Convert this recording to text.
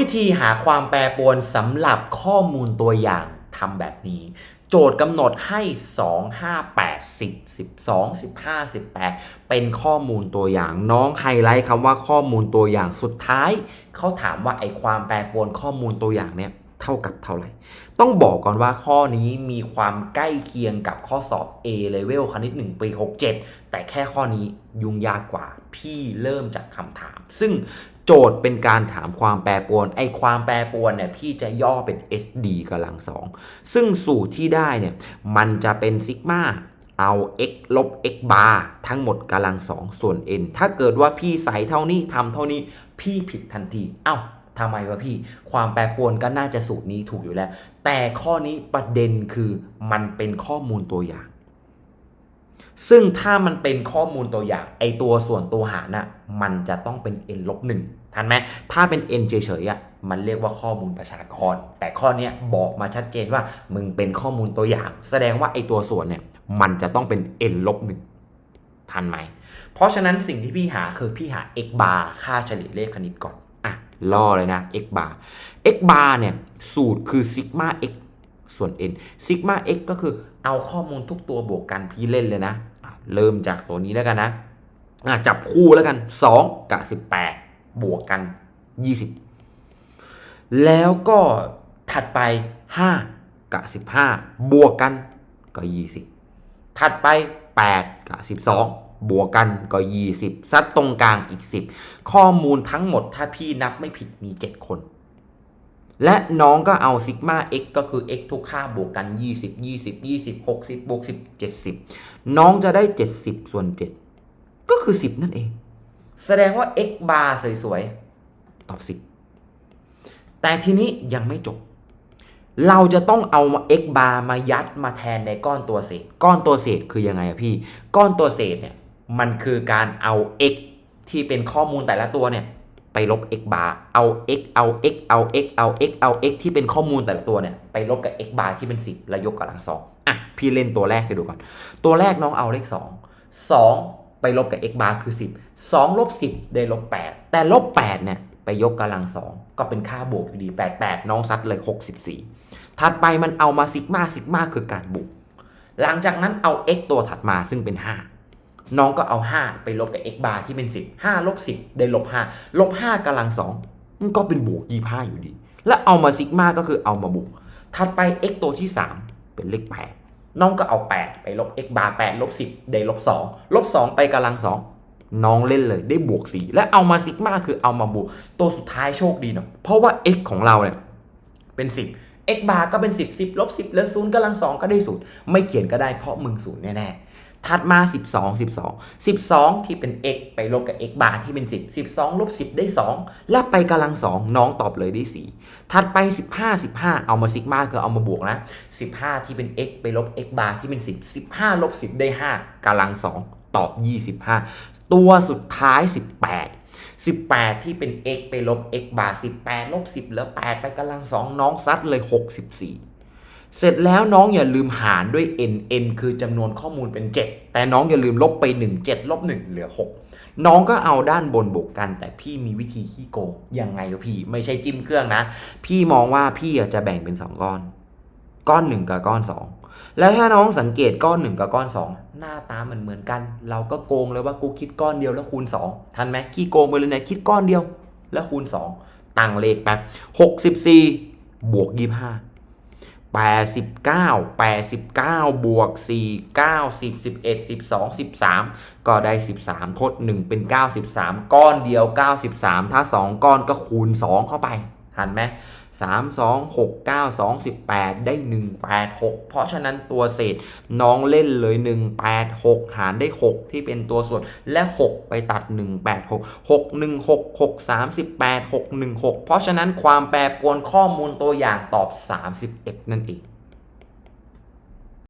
วิธีหาความแปรปรวนสำหรับข้อมูลตัวอย่างทำแบบนี้ โจทย์กำหนดให้ 2 5 8 10 12 15 18 เป็นข้อมูลตัวอย่างน้องไฮไลท์คำว่าข้อมูลตัวอย่างสุดท้าย เขาถามว่าไอความแปรปรวนข้อมูลตัวอย่างเนี่ยเท่ากับเท่าไหร่ ต้องบอกก่อนว่าข้อนี้มีความใกล้เคียงกับข้อสอบ A level คณิต 1 ปี 67 แต่แค่ข้อนี้ยุ่งยากกว่า พี่เริ่มจากคำถาม ซึ่ง โจทย์เป็นการถามความแปรปรวนไอความแปรปรวนเนี่ยพี่จะย่อเป็น SD กำลังสองซึ่งสูตรที่ได้เนี่ยมันจะเป็นซิกมาเอา x ลบ x bar ทั้งหมดกำลังสองส่วน n ถ้าเกิดว่าพี่ใส่เท่านี้ทำเท่านี้พี่ผิดทันทีเอ้าทำไมวะพี่ ความแปรปรวนก็น่าจะสูตรนี้ถูกอยู่แล้ว แต่ข้อนี้ประเด็นคือมันเป็นข้อมูลตัวอย่าง ซึ่งถ้ามันเป็นข้อมูลตัวอย่างไอตัวส่วนตัวหารน่ะมันจะต้องเป็น n ลบหนึ่งทันไหมถ้าเป็น n เฉยๆอะมันเรียกว่าข้อมูลประชากร แต่ข้อนี้บอกมาชัดเจนว่ามึงเป็นข้อมูลตัวอย่าง แสดงว่าไอตัวส่วนเนี่ยมันจะต้องเป็น n ลบหนึ่งทันไหม เพราะฉะนั้นสิ่งที่พี่หาคือพี่หา x bar ค่าเฉลี่ยเลขคณิตก่อน อะล่อเลยนะ x bar x bar เนี่ยสูตรคือซิกมา x ส่วน n ซิกมา x ก็คือเอาข้อมูลทุกตัวบวกกันพี่เล่นเลยนะ เริ่มจากตัวนี้แล้วกันนะอะจับคู่แล้วกัน 2 กับ 18 บวกกัน 20 แล้วก็ถัดไป 5 กับ 15 บวกกันก็ 20 ถัดไป 8 กับ 12 บวกกันก็ 20 ซัดตรงกลางอีก 10 ข้อมูลทั้งหมดถ้าพี่นับไม่ผิดมี 7 คน และน้องก็เอาซิกมา x ก็คือ x ทุกค่าบวกกัน 20 20 20 60บวก10 70 น้องจะได้ 70 ส่วน 7 ก็คือ 10 นั่นเอง แสดงว่า x bar สวยๆ ตอบ 10 แต่ทีนี้ยังไม่จบ เราจะต้องเอา x bar มายัดมาแทนในก้อนตัวเศษ ก้อนตัวเศษคือยังไงอะพี่ ก้อนตัวเศษเนี่ย มันคือการเอา x ที่เป็นข้อมูลแต่ละตัวเนี่ย ไปลบ x bar เอา x เอา x เอา x เอา x เอา x ที่เป็นข้อมูลแต่ละตัวเนี่ยไปลบกับ x bar ที่เป็น 10 แล้วยกกำลังสองอะพี่เล่นตัวแรกให้ดูก่อน ตัวแรกน้องเอาเลข 2 2 ไปลบกับ x bar คือ 10 2ลบ10 ได้ลบ 8 แต่ลบ8เนี่ยไปยกกำลังสองก็เป็นค่าบวกอยู่ดี 88 น้องซัดเลย 64 ถัดไปมันเอามาซิกมาซิกมาคือการบวกหลังจากนั้นเอา x ตัวถัดมาซึ่งเป็น 5 น้องก็เอา 5 ไปลบกับ x bar ที่เป็น 10 5ลบ10 ได้ลบ5ลบ5กำลัง2มันก็เป็นบวก25อยู่ดี แล้วเอามาซิกมาก็คือเอามาบวก ถัดไป x ตัวที่ 3 เป็นเลข8น้องก็เอา 8 ไปลบ x bar 8ลบ10 ได้ลบ2ลบ2ไปกำลัง2น้องเล่นเลยได้บวก 4 และเอามาซิกมาคือเอามาบวก ตัวสุดท้ายโชคดีเนาะเพราะว่า x ของเราเนี่ยเป็น 10 x bar ก็เป็น 10 10ลบ10เหลือ0กำลัง2ก็ได้0ไม่เขียนก็ได้เพราะมึง0แน่ๆ ถัดมา 12 12 12 ที่เป็น x ไปลบกับ x bar ที่เป็น 10 12ลบ10 ได้ 2 และไปกำลัง 2 น้องตอบเลยได้ 4 ถัดไป 15 15 เอามาซิกมาคือเอามาบวกนะ 15 ที่เป็น x ไปลบ x bar ที่เป็น 10 15ลบ10 ได้ 5กำลัง 2 ตอบ 25 ตัวสุดท้าย 18 18 ที่เป็น x ไปลบ x bar 18ลบ10เหลือ8ไปกำลัง 2 น้องซัดเลย 64 เสร็จแล้วน้องอย่าลืมหารด้วย n n คือจำนวนข้อมูลเป็น 7 แต่น้องอย่าลืมลบไป 1 7ลบ1เหลือ 6 น้องก็เอาด้านบนบวกกัน แต่พี่มีวิธีขี้โกงยังไงพี่ ไม่ใช่จิ้มเครื่องนะ พี่มองว่าพี่จะแบ่งเป็น 2 ก้อน ก้อน 1 กับก้อน 2 แล้วถ้าน้องสังเกตก้อน 1 กับก้อน 2 หน้าตาเหมือนเหมือนกัน เราก็โกงเลยว่ากูคิดก้อนเดียวแล้วคูณ 2 ทันไหมขี้โกงไปเลยเนี่ยคิดก้อนเดียวแล้วคูณ 2 ตั้งเลขแป๊บ64บวก25 89 89 บวก 4 9 10 11 12 13 ก็ได้ 13 ทด 1 เป็น 93 ก้อนเดียว 93 ถ้า 2 ก้อนก็คูณ 2 เข้าไป ทันไหมสามสองหกเก้าสองสิบแปดได้หนึ่งแปดหกเพราะฉะนั้นตัวเศษน้องเล่นเลยหนึ่งแปดหกหารได้หกที่เป็นตัวส่วนและหกไปตัดหนึ่งแปดหกหกหนึ่งหกหกสามสิบแปดหกหนึ่งหกเพราะฉะนั้นความแปรปรวนข้อมูลตัวอย่างตอบสามสิบเอ็ดนั่นเอง